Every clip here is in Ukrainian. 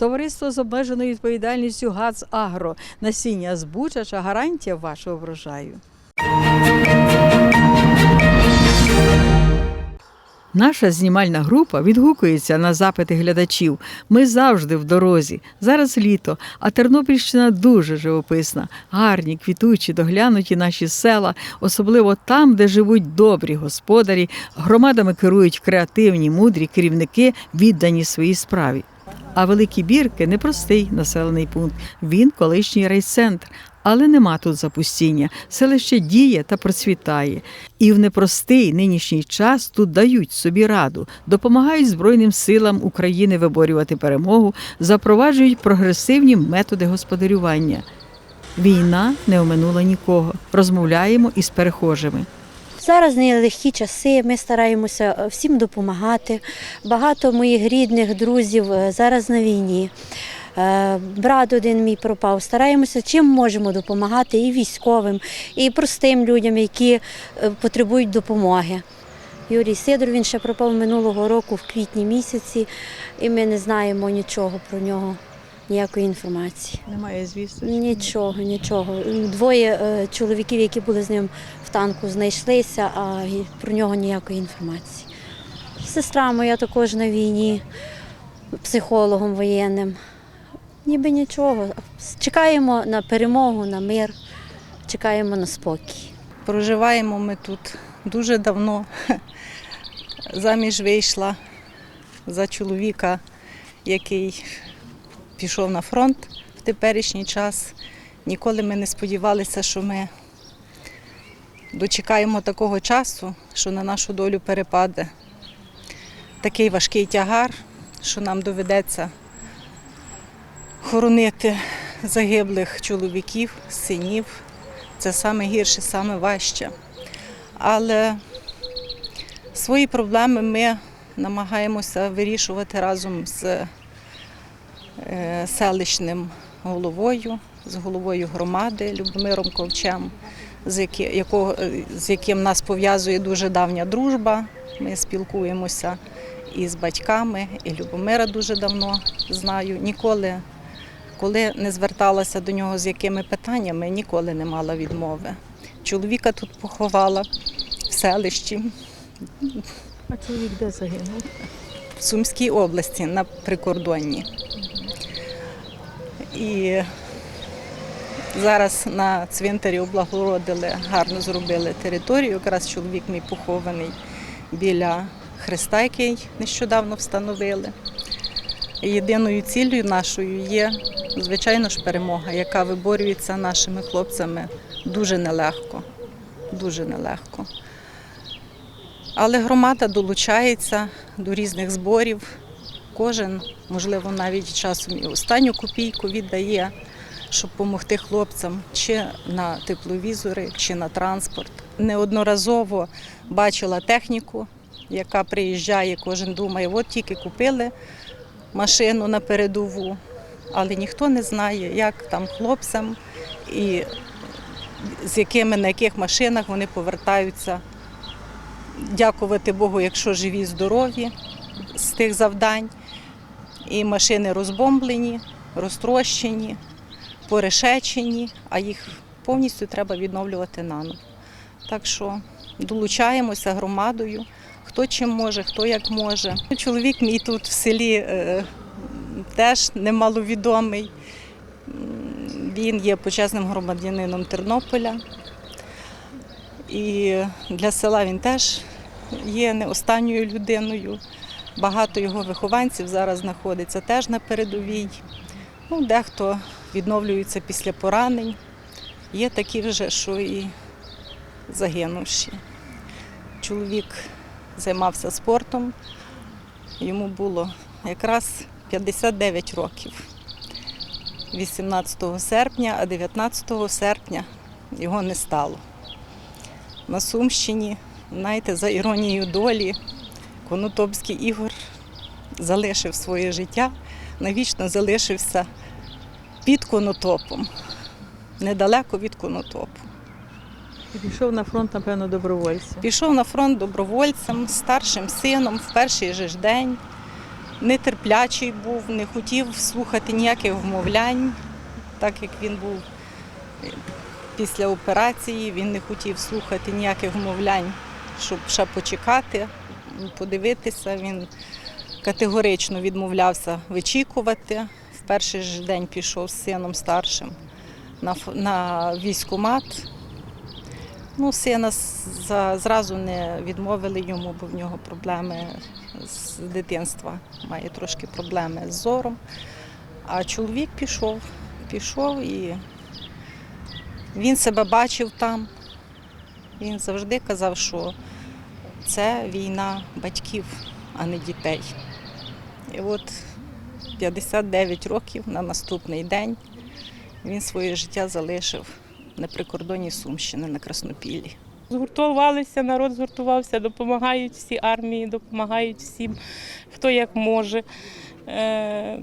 Товариство з обмеженою відповідальністю ГАЦ Агро. Насіння збучача гарантія вашого врожаю. Наша знімальна група відгукується на запити глядачів. Ми завжди в дорозі. Зараз літо, а Тернопільщина дуже живописна. Гарні, квітучі, доглянуті наші села, особливо там, де живуть добрі господарі, громадами керують креативні, мудрі керівники, віддані своїй справі. А великі бірки непростий населений пункт. Він колишній райцентр. Але нема тут запустіння. Селище діє та процвітає. І в непростий нинішній час тут дають собі раду, допомагають Збройним силам України виборювати перемогу, запроваджують прогресивні методи господарювання. Війна не оминула нікого. Розмовляємо із перехожими. Зараз нелегкі часи, ми стараємося е, всім допомагати. Багато моїх рідних, друзів е, зараз на війні. Е, Брат один мій пропав. Стараємося чим можемо допомагати і військовим, і простим людям, які потребують допомоги. Юрій Сидор він ще пропав минулого року в квітні місяці, і ми не знаємо нічого про нього, ніякої інформації. Немає звістки. Нічого, нічого. Двоє е, чоловіків, які були з ним в танку, знайшлися, а про нього ніякої інформації. Сестра моя також на війні, психологом воєнним. Ніби нічого. Чекаємо на перемогу, на мир, чекаємо на спокій. Проживаємо ми тут дуже давно. Заміж вийшла за чоловіка, який пішов на фронт в теперішній час. Ніколи ми не сподівалися, що ми дочекаємо такого часу, що на нашу долю перепаде такий важкий тягар, що нам доведеться хоронити загиблих чоловіків, синів. Це саме гірше, саме важче. Але свої проблеми ми намагаємося вирішувати разом з селищним головою, з головою громади Любомиром Ковчем, з якого, е, з яким нас пов'язує дуже давня дружба. Ми спілкуємося і з батьками, і Любомира дуже давно знаю. Ніколи, коли не зверталася до нього з якими питаннями, ніколи не мала відмови. Чоловіка тут поховала в селищі. А чоловік де загинув? в Сумській області на прикордонні. І зараз на цвинтарі облагородили, гарно зробили територію. Якраз чоловік мій похований біля хреста, який нещодавно встановили. Єдиною ціллю нашою є, звичайно ж, перемога, яка виборюється нашими хлопцями дуже нелегко. Дуже нелегко. Але громада долучається до різних зборів. Кожен, можливо, навіть часом і останню копійку віддає, щоб допомогти хлопцям чи на тепловізори, чи на транспорт. Неодноразово бачила техніку, яка приїжджає, кожен думає, от тільки купили машину на передову, але ніхто не знає, як там хлопцям і з якими на яких машинах вони повертаються. Дякувати Богу, якщо живі, здорові з тих завдань. І машини розбомблені, розтрощені, порешечені, а їх повністю треба відновлювати наново. Так що долучаємося громадою, хто чим може, хто як може. Чоловік мій тут в селі е, теж немаловідомий. Він є почесним громадянином Тернополя. І для села він теж є не останньою людиною. Багато його вихованців зараз знаходиться теж на передовій. Ну, дехто відновлюється після поранень. Є такі вже, що і загинувші. Чоловік займався спортом, йому було якраз 59 років. 18 серпня, а 19 серпня його не стало. На Сумщині, знаєте, за іронією долі, Конотопський Ігор залишив своє життя, навічно залишився під конотопом, недалеко від конотопу. І пішов на фронт, напевно, добровольцем. Пішов на фронт добровольцем, старшим сином в перший же ж день. Нетерплячий був, не хотів слухати ніяких вмовлянь, так як він був після операції, він не хотів слухати ніяких вмовлянь, щоб ще почекати, подивитися. Він категорично відмовлявся вичікувати. В перший же день пішов з сином старшим на, на військкомат. Ну, сина зразу не відмовили йому, бо в нього проблеми з дитинства. Має трошки проблеми з зором. А чоловік пішов, пішов і він себе бачив там. Він завжди казав, що це війна батьків, а не дітей. І от 59 років на наступний день він своє життя залишив на прикордонні Сумщини на Краснопіллі. Згуртувалися, народ згуртувався, допомагають всі армії, допомагають всім, хто як може. Е,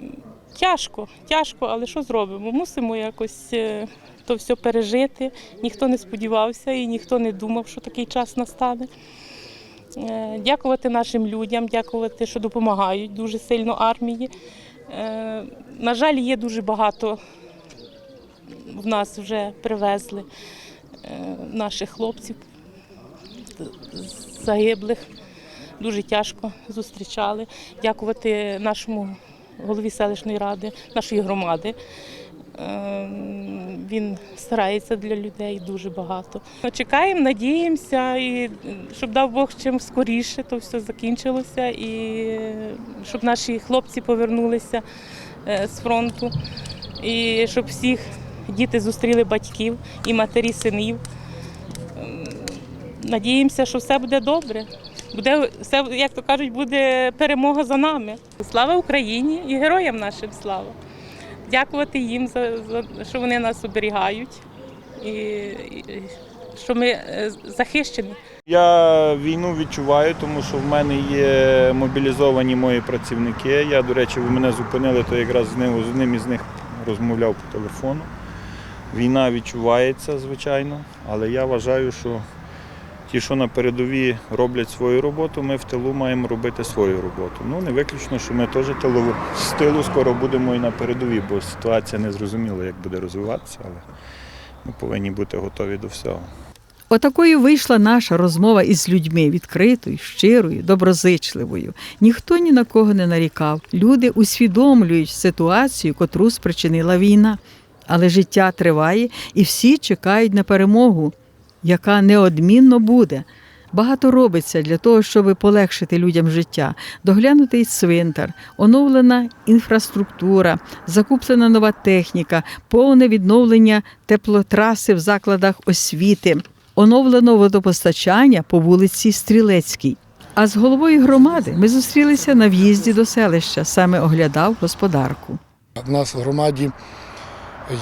тяжко, тяжко, але що зробимо? Мусимо якось е, то все пережити. Ніхто не сподівався і ніхто не думав, що такий час настане. Е, дякувати нашим людям, дякувати, що допомагають дуже сильно армії. Е, на жаль, є дуже багато в нас вже привезли е, наших хлопців загиблих. Дуже тяжко зустрічали. Дякувати нашому голові селищної ради, нашої громади. Е, Він старається для людей дуже багато. Чекаємо, надіємося, і щоб дав Бог чим скоріше то все закінчилося, і щоб наші хлопці повернулися е, з фронту, і щоб всіх діти зустріли батьків і матері синів. Надіємося, що все буде добре. Буде все, як то кажуть, буде перемога за нами. Слава Україні і героям нашим слава. Дякувати їм за, за що вони нас оберігають і, і що ми е, захищені. Я війну відчуваю, тому що в мене є мобілізовані мої працівники. Я, до речі, ви мене зупинили, то якраз з ним, з одним із них розмовляв по телефону. Війна відчувається, звичайно, але я вважаю, що ті, що на передовій роблять свою роботу, ми в тилу маємо робити свою роботу. Ну, не виключно, що ми теж тилу, з тилу скоро будемо і на передовій, бо ситуація не зрозуміла, як буде розвиватися, але ми повинні бути готові до всього. Отакою вийшла наша розмова із людьми відкритою, щирою, доброзичливою. Ніхто ні на кого не нарікав. Люди усвідомлюють ситуацію, котру спричинила війна. Але життя триває, і всі чекають на перемогу, яка неодмінно буде. Багато робиться для того, щоб полегшити людям життя, доглянутий цвинтар, оновлена інфраструктура, закуплена нова техніка, повне відновлення теплотраси в закладах освіти, оновлено водопостачання по вулиці Стрілецькій. А з головою громади ми зустрілися на в'їзді до селища, саме оглядав господарку. У нас в громаді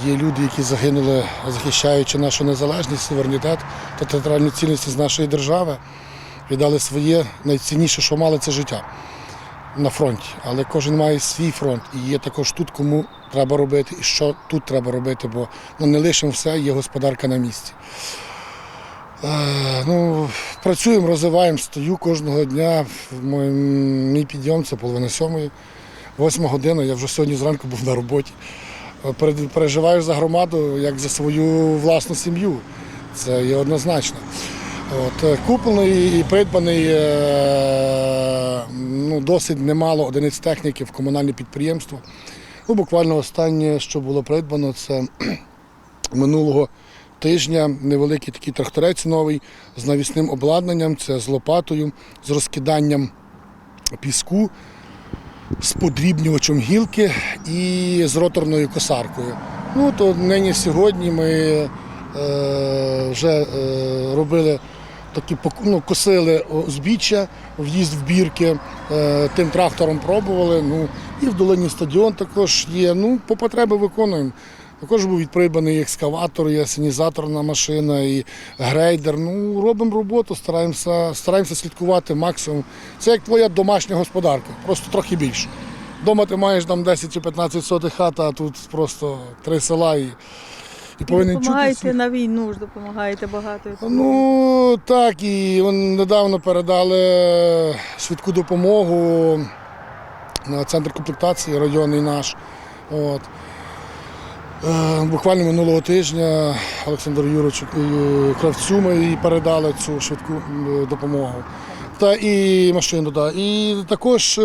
є люди, які загинули, захищаючи нашу незалежність, суверенітет та територіальну цілісність нашої держави, віддали своє найцінніше, що мали, це життя на фронті. Але кожен має свій фронт і є також тут, кому треба робити і що тут треба робити, бо ну, не лишимо все, є господарка на місці. Е, ну, працюємо, розвиваємо, стою кожного дня. Мій, мій підйом це половина сьомої. Восьма година, я вже сьогодні зранку був на роботі. Переживаєш за громаду як за свою власну сім'ю. Це є однозначно. От, е, куплений і придбаний е, ну, досить немало одиниць техніки в комунальне підприємство. Ну, буквально останнє, що було придбано, це минулого тижня невеликий такий тракторець новий з навісним обладнанням, це з лопатою, з розкиданням піску, з подрібнювачем гілки і з роторною косаркою. Ну, то нині сьогодні ми е, вже е, робили такі ну, косили узбіччя, в'їзд в бірки, е, тим трактором пробували. Ну, і в долині стадіон також є. Ну, по потреби виконуємо. Також був відпридбаний екскаватор, і асенізаторна машина, і грейдер. Ну, робимо роботу, стараємося, стараємося слідкувати максимум. Це як твоя домашня господарка, просто трохи більше. Дома ти маєш там 10 чи 15 сотих хата, а тут просто три села і, і повинен чути. Допомагаєте всіх. на війну ж, допомагаєте багато. Ну так, і недавно передали швидку допомогу на центр комплектації районний наш. От. Е, Буквально минулого тижня Олександр Юрович е, Кравцю ми передали цю швидку е, допомогу. Та і машину, да. І також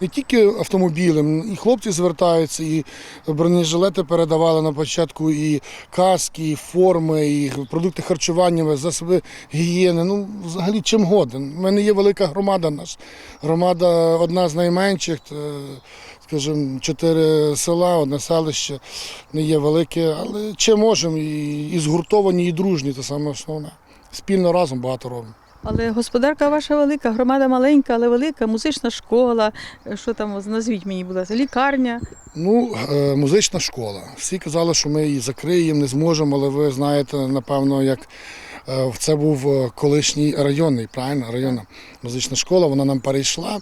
не тільки автомобілем, і хлопці звертаються, і бронежилети передавали на початку, і каски, і форми, і продукти харчування, засоби гігієни. Ну, взагалі чим годен. У мене є велика громада наша. Громада одна з найменших. Скажімо, чотири села, одне селище не є велике, але чим можемо, і, і згуртовані, і дружні, це саме основне. Спільно разом багато робимо. Але господарка ваша велика, громада маленька, але велика, музична школа. Що там назвіть мені, будь ласка, лікарня. Ну, е, музична школа. Всі казали, що ми її закриємо, не зможемо, але ви знаєте, напевно, як це був е, колишній районний, правильно, районна музична школа, вона нам перейшла.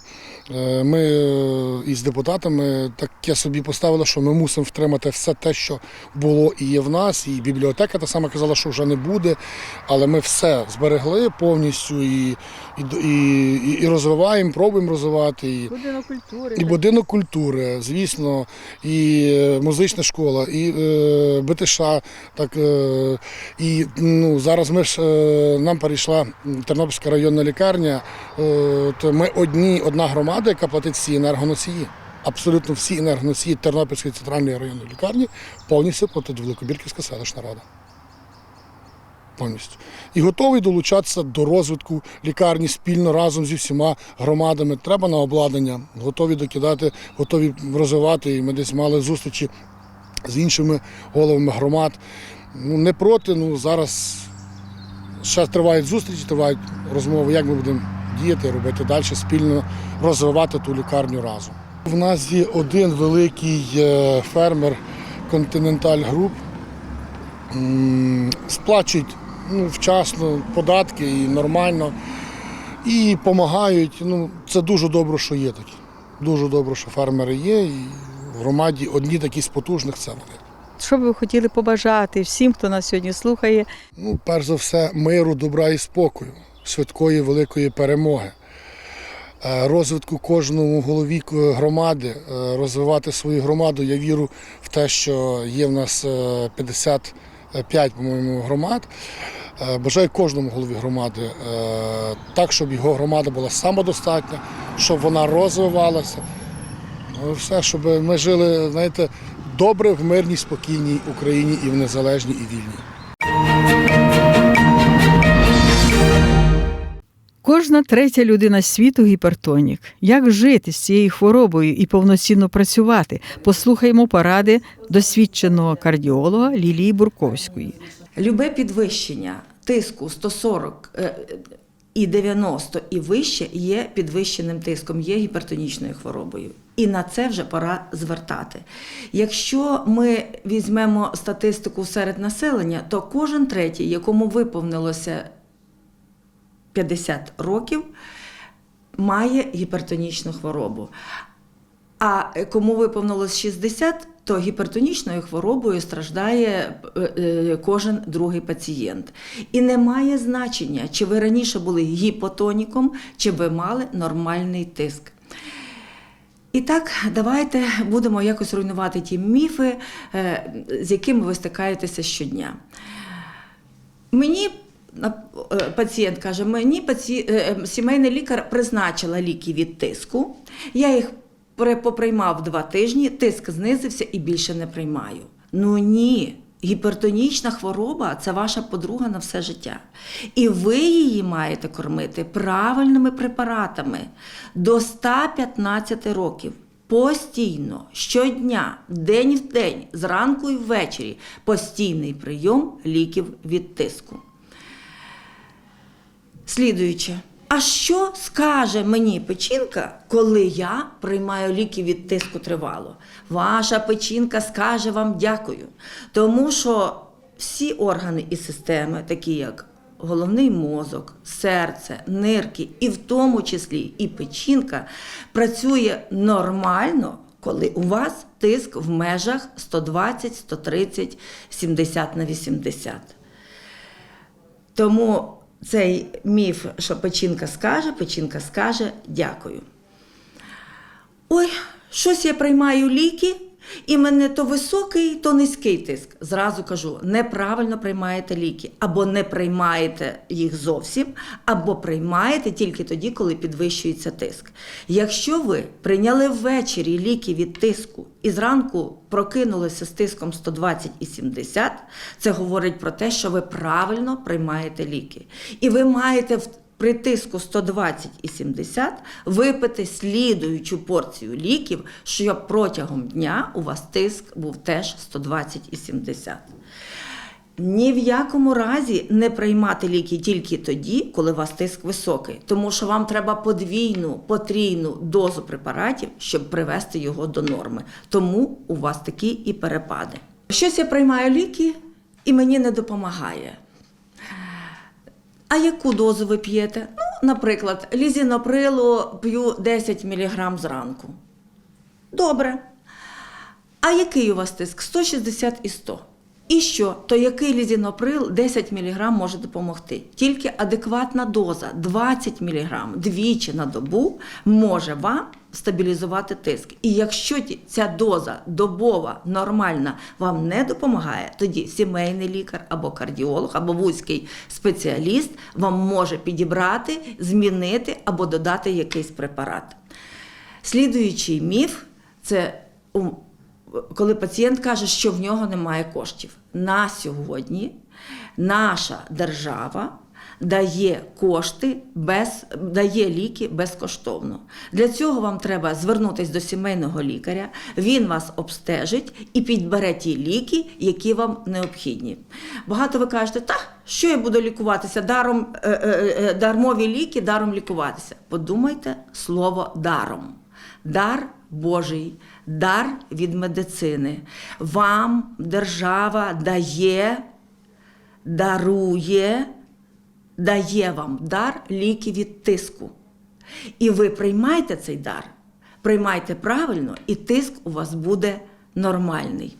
Е, Ми е, із депутатами таке собі поставили, що ми мусимо втримати все те, що було і є в нас, і бібліотека та сама казала, що вже не буде. Але ми все зберегли повністю і, і, і, і, розвиваємо, пробуємо розвивати. І, Будинок культури. і будинок культури, звісно, і е, музична школа, і е, БТШ. Так, е, і ну, зараз ми ж, е, нам перейшла Тернопільська районна лікарня. Е, то ми одні, одна громада, яка платить всі енергоносії. Абсолютно всі енергоносії Тернопільської центральної районної лікарні повністю платить Великобірківська селищна рада. Повністю. І готовий долучатися до розвитку лікарні спільно разом зі всіма громадами. Треба на обладнання, готові докидати, готові розвивати. І ми десь мали зустрічі з іншими головами громад. Ну, не проти, ну зараз ще тривають зустрічі, тривають розмови, як ми будемо діяти, робити далі, спільно розвивати ту лікарню разом. У нас є один великий е, фермер Continental Group. Сплачують ну, вчасно податки і нормально. І допомагають. Ну, це дуже добре, що є такі. Дуже добре, що фермери є. І в громаді одні такі з потужних це вони. Що б ви хотіли побажати всім, хто нас сьогодні слухає? Ну, перш за все, миру, добра і спокою, швидкої великої перемоги, Е, розвитку кожному голові громади, е, розвивати свою громаду. Я вірю в те, що є в нас е, 55, по-моєму, громад. Е, Бажаю кожному голові громади е, так, щоб його громада була самодостатня, щоб вона розвивалася. Ну, все, щоб ми жили, знаєте, добре в мирній, спокійній Україні і в незалежній і вільній. Кожна третя людина світу гіпертонік. Як жити з цією хворобою і повноцінно працювати? Послухаймо поради досвідченого кардіолога Лілії Бурковської. Любе підвищення тиску 140 е, і 90 і вище є підвищеним тиском, є гіпертонічною хворобою. І на це вже пора звертати. Якщо ми візьмемо статистику серед населення, то кожен третій, якому виповнилося 50 років, має гіпертонічну хворобу. А кому виповнилось 60, то гіпертонічною хворобою страждає е, е, кожен другий пацієнт. І не має значення, чи ви раніше були гіпотоніком, чи ви мали нормальний тиск. І так, давайте будемо якось руйнувати ті міфи, е, з якими ви стикаєтеся щодня. Мені пацієнт каже, мені паці... сімейний лікар призначила ліки від тиску. Я їх поприймав два тижні, тиск знизився і більше не приймаю. Ну ні. Гіпертонічна хвороба це ваша подруга на все життя. І ви її маєте кормити правильними препаратами до 115 років. Постійно, щодня, день в день, зранку і ввечері постійний прийом ліків від тиску. Слідуюче. А що скаже мені печінка, коли я приймаю ліки від тиску тривало? Ваша печінка скаже вам дякую. Тому що всі органи і системи, такі як головний мозок, серце, нирки, і в тому числі і печінка, працює нормально, коли у вас тиск в межах 120, 130, 70 на 80. Тому цей міф, що печінка скаже, печінка скаже дякую. Ой, щось я приймаю ліки, і мене то високий, то низький тиск. Зразу кажу, неправильно приймаєте ліки, або не приймаєте їх зовсім, або приймаєте тільки тоді, коли підвищується тиск. Якщо ви прийняли ввечері ліки від тиску і зранку прокинулися з тиском 120 і 70, це говорить про те, що ви правильно приймаєте ліки. І ви маєте при тиску 120 і 70 випити слідуючу порцію ліків, щоб протягом дня у вас тиск був теж 120 і 70. Ні в якому разі не приймати ліки тільки тоді, коли у вас тиск високий, тому що вам треба подвійну, потрійну дозу препаратів, щоб привести його до норми. Тому у вас такі і перепади. Щось я приймаю ліки і мені не допомагає. А яку дозу ви п'єте? Ну, наприклад, лізіноприлу п'ю 10 мг зранку. Добре. А який у вас тиск? 160 і 100. І що? То який лізіноприл 10 мг може допомогти? Тільки адекватна доза 20 мг двічі на добу може вам стабілізувати тиск. І якщо ця доза добова, нормальна вам не допомагає, тоді сімейний лікар або кардіолог, або вузький спеціаліст вам може підібрати, змінити або додати якийсь препарат. Слідуючий міф це коли пацієнт каже, що в нього немає коштів. На сьогодні наша держава дає кошти без дає ліки безкоштовно. Для цього вам треба звернутися до сімейного лікаря. Він вас обстежить і підбере ті ліки, які вам необхідні. Багато ви кажете, та що я буду лікуватися? Даром е, е, е, дармові ліки, даром лікуватися. Подумайте слово даром. Дар Божий, дар від медицини. Вам держава дає, дарує, дає вам дар ліки від тиску. І ви приймайте цей дар, приймайте правильно, і тиск у вас буде нормальний.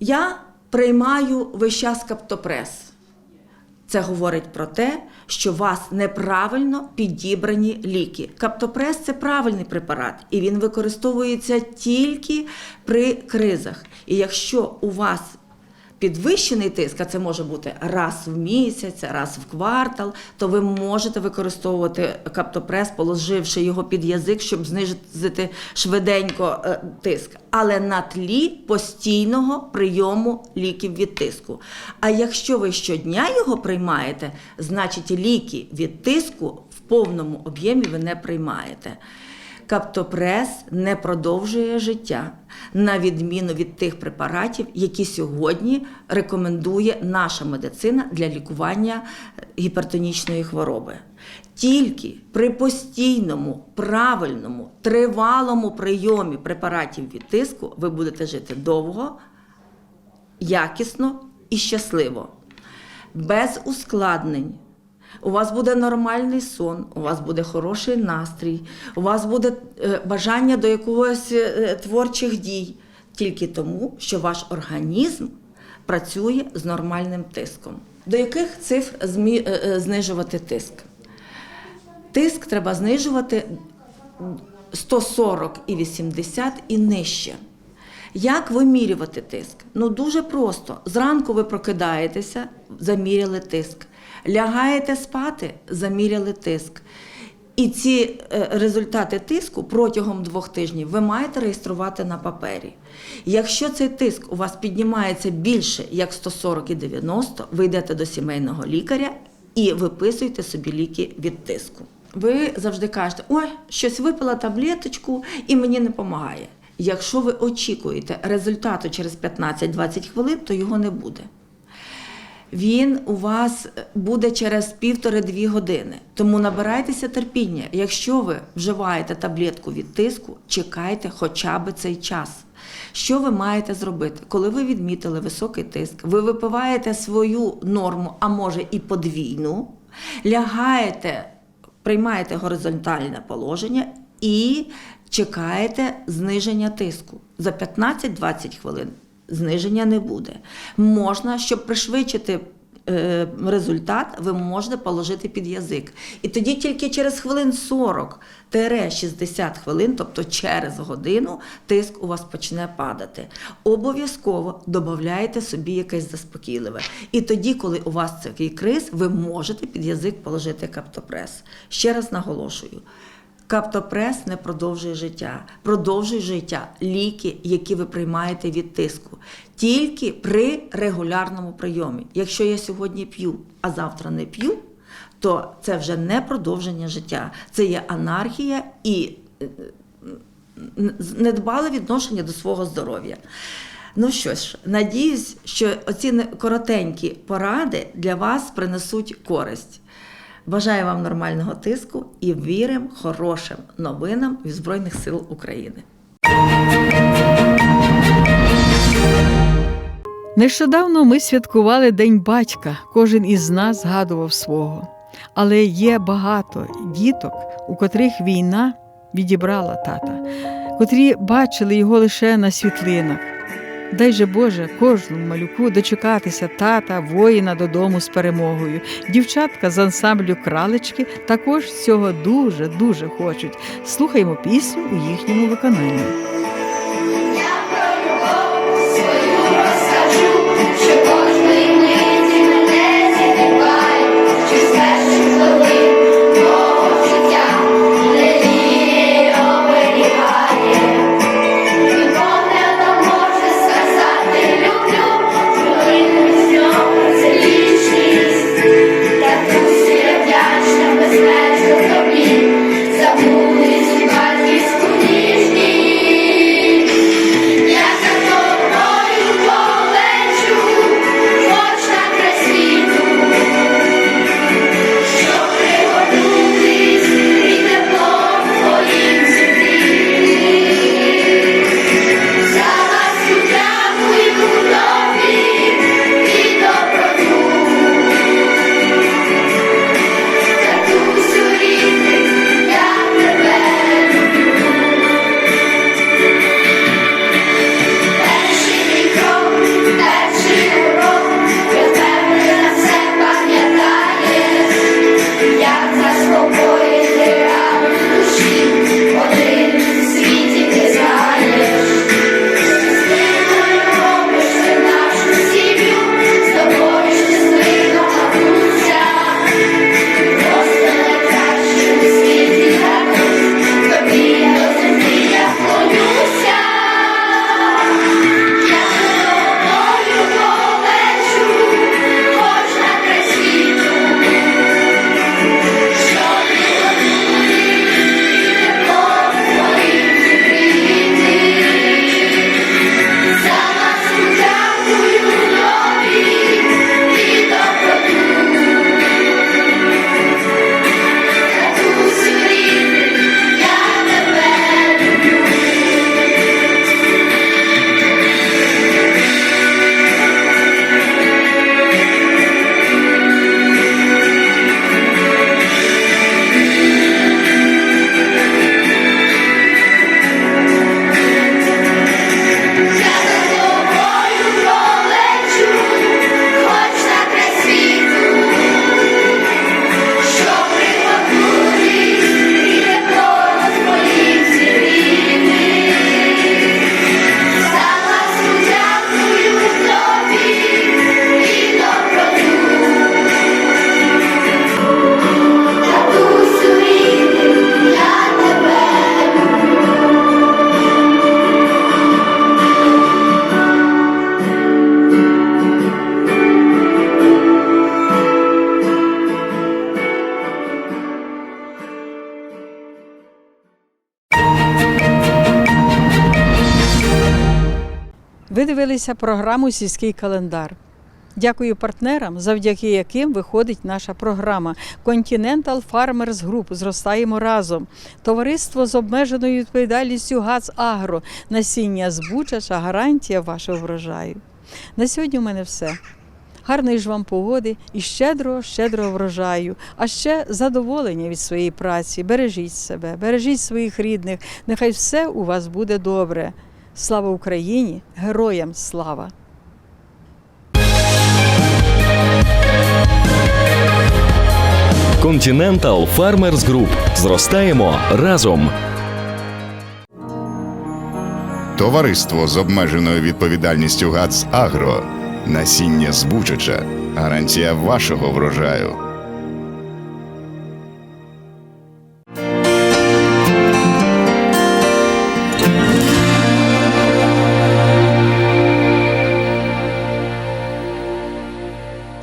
Я приймаю весь час каптопрес. Це говорить про те, що у вас неправильно підібрані ліки. Каптопрес це правильний препарат, і він використовується тільки при кризах. І якщо у вас підвищений тиск, а це може бути раз в місяць, раз в квартал, то ви можете використовувати каптопрес, положивши його під язик, щоб знизити швиденько е, тиск, але на тлі постійного прийому ліків від тиску. А якщо ви щодня його приймаєте, значить ліки від тиску в повному об'ємі ви не приймаєте. Каптопрес не продовжує життя, на відміну від тих препаратів, які сьогодні рекомендує наша медицина для лікування гіпертонічної хвороби. Тільки при постійному, правильному, тривалому прийомі препаратів від тиску ви будете жити довго, якісно і щасливо, без ускладнень. У вас буде нормальний сон, у вас буде хороший настрій, у вас буде е, бажання до якогось е, творчих дій, тільки тому, що ваш організм працює з нормальним тиском. До яких цифр е, знижувати тиск? Тиск треба знижувати 140 і 80 і нижче. Як вимірювати тиск? Ну дуже просто. Зранку ви прокидаєтеся, заміряли тиск. Лягаєте спати, заміряли тиск. І ці е, результати тиску протягом двох тижнів ви маєте реєструвати на папері. Якщо цей тиск у вас піднімається більше як 140 і 90, ви йдете до сімейного лікаря і виписуєте собі ліки від тиску. Ви завжди кажете, ой, щось випила таблеточку і мені не допомагає. Якщо ви очікуєте результату через 15-20 хвилин, то його не буде. Він у вас буде через півтори-дві години. Тому набирайтеся терпіння. Якщо ви вживаєте таблетку від тиску, чекайте хоча б цей час. Що ви маєте зробити? Коли ви відмітили високий тиск, ви випиваєте свою норму, а може і подвійну, лягаєте, приймаєте горизонтальне положення і чекаєте зниження тиску. За 15-20 хвилин зниження не буде. Можна, щоб пришвидшити е, результат, ви можете положити під язик. І тоді тільки через хвилин 40-60 хвилин, тобто через годину, тиск у вас почне падати. Обов'язково додавайте собі якесь заспокійливе. І тоді, коли у вас такий криз, ви можете під язик положити каптопрес. Ще раз наголошую. Каптопрес не продовжує життя. Продовжує життя ліки, які ви приймаєте від тиску. Тільки при регулярному прийомі. Якщо я сьогодні п'ю, а завтра не п'ю, то це вже не продовження життя. Це є анархія і е, недбале відношення до свого здоров'я. Ну що ж, надіюсь, що оці коротенькі поради для вас принесуть користь. Бажаю вам нормального тиску і віримо хорошим новинам від Збройних сил України. Нещодавно ми святкували День батька. Кожен із нас згадував свого. Але є багато діток, у котрих війна відібрала тата, котрі бачили його лише на світлинах. Дай же Боже кожному малюку дочекатися тата, воїна додому з перемогою. Дівчатка з ансамблю кралечки також цього дуже дуже хочуть. Слухаймо пісню у їхньому виконанні. Ви програму Сільський календар. Дякую партнерам, завдяки яким виходить наша програма Continental Farmers Group Зростаємо разом. Товариство з обмеженою відповідальністю ГАЦ Агро. Насіння збучача гарантія вашого врожаю. На сьогодні у мене все. Гарної ж вам погоди і щедрого, щедрого врожаю, а ще задоволення від своєї праці. Бережіть себе, бережіть своїх рідних. Нехай все у вас буде добре. Слава Україні! Героям слава! Continental Farmers Group. Зростаємо разом. Товариство з обмеженою відповідальністю ГАЦ Агро. Насіння збучача. Гарантія вашого врожаю.